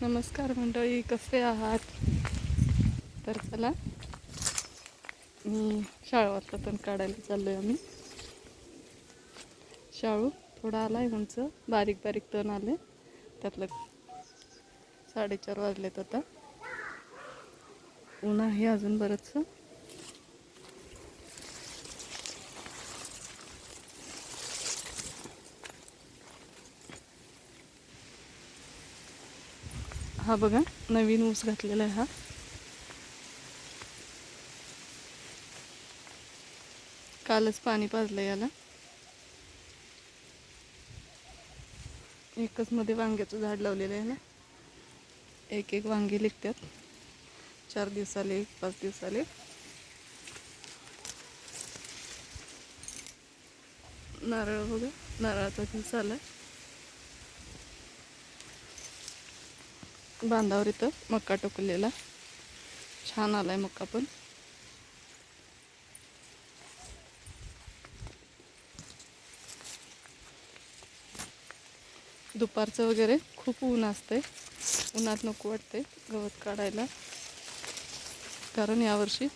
नमस्कार मंडळी कसे आहात? तर चला मी शाळवातलं तण काढायला चाललो आहे आम्ही. शाळू थोडा आला आहे उंच बारीक बारीक तण आले. त्यातलं साडेचार वाजलेत आता. ऊन आहे अजून बरंचसं. हा बघा नवीन ऊस घातलेला आहे हा. कालच पाणी पाजलं याला. एकच मध्ये वांग्याचं झाड लावलेलं आहे ना एक एक वांगे निघतात. चार दिवसाले एक पाच दिवसाले नारळ बघा नारळाचा दिवस आला बांधावर इथं मक्का टोकलेला. छान आलाय मक्का पण. दुपारचं वगैरे खूप ऊन असते उन्हात नको वाटते गवत काढायला. कारण यावर्षी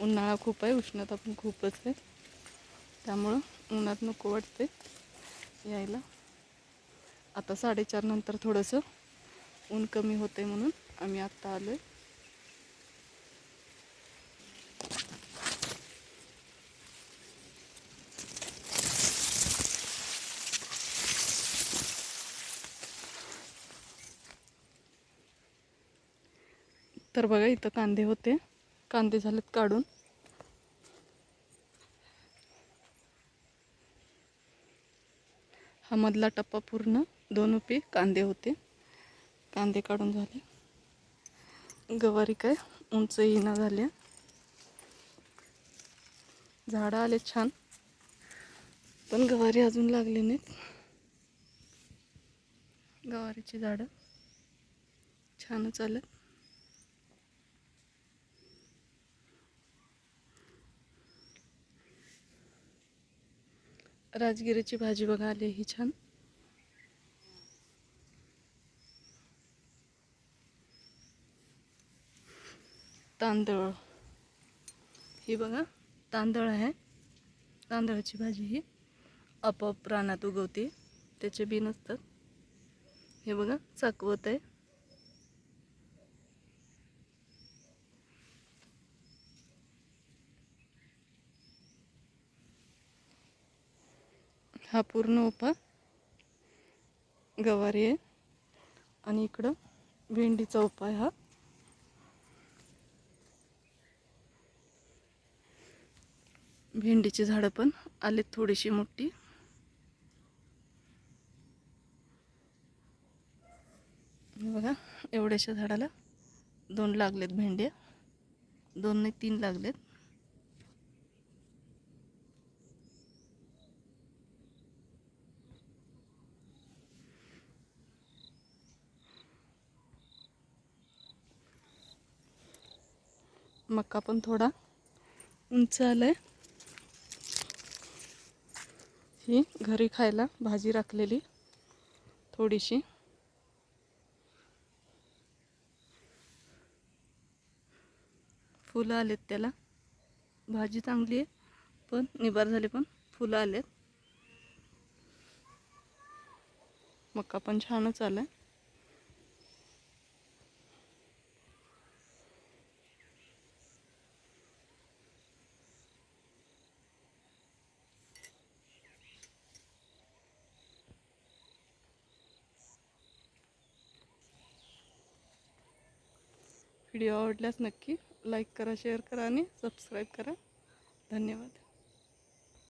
उन्हाळा खूप आहे उष्णता पण खूपच आहे. त्यामुळं उन्हात नको वाटते यायला. आता साडेचार नंतर थोडंसं ऊन कमी होते म्हणून आम्ही आत्ता आलो आहे तर बघा इथं कांदे होते. कांदे झालेत काढून. हा मधला टप्पा पूर्ण. दोन उपी कांदे होते. कांदे काढून झाले. गवारी काय? उंच येणं झाल्या झाडं आले छान. पण गवारी अजून लागली नाहीत. गवारीची झाडं छानच आलं राजगिरीची भाजी बघा आली ही छान. तांदळ. ही बघा तांदळ आहे. तांदळाची भाजी ही आपोआप रानात उगवते. त्याचे बी नसतात. हे बघा चाकवत आहे. हा पूर्ण उपा गवारी आहे. आणि इकडं भेंडीचा उपाय हा. भेंडीची झाडं पण आलेत थोडीशी मोठी. बघा एवढ्याशा झाडाला दोन लागलेत भेंड्या दोन नाही तीन लागलेत. मका पण थोडा उंच आलाय. ही घरी खायला भाजी राखलेली थोडीशी. फुलं आलेत त्याला. भाजी चांगली आहे पण निबार झाले पण फुलं आलेत. मका पण छानच आलाय. व्हिडिओ आवडल्यास नक्की लाईक करा शेअर करा आणि सबस्क्राईब करा. धन्यवाद.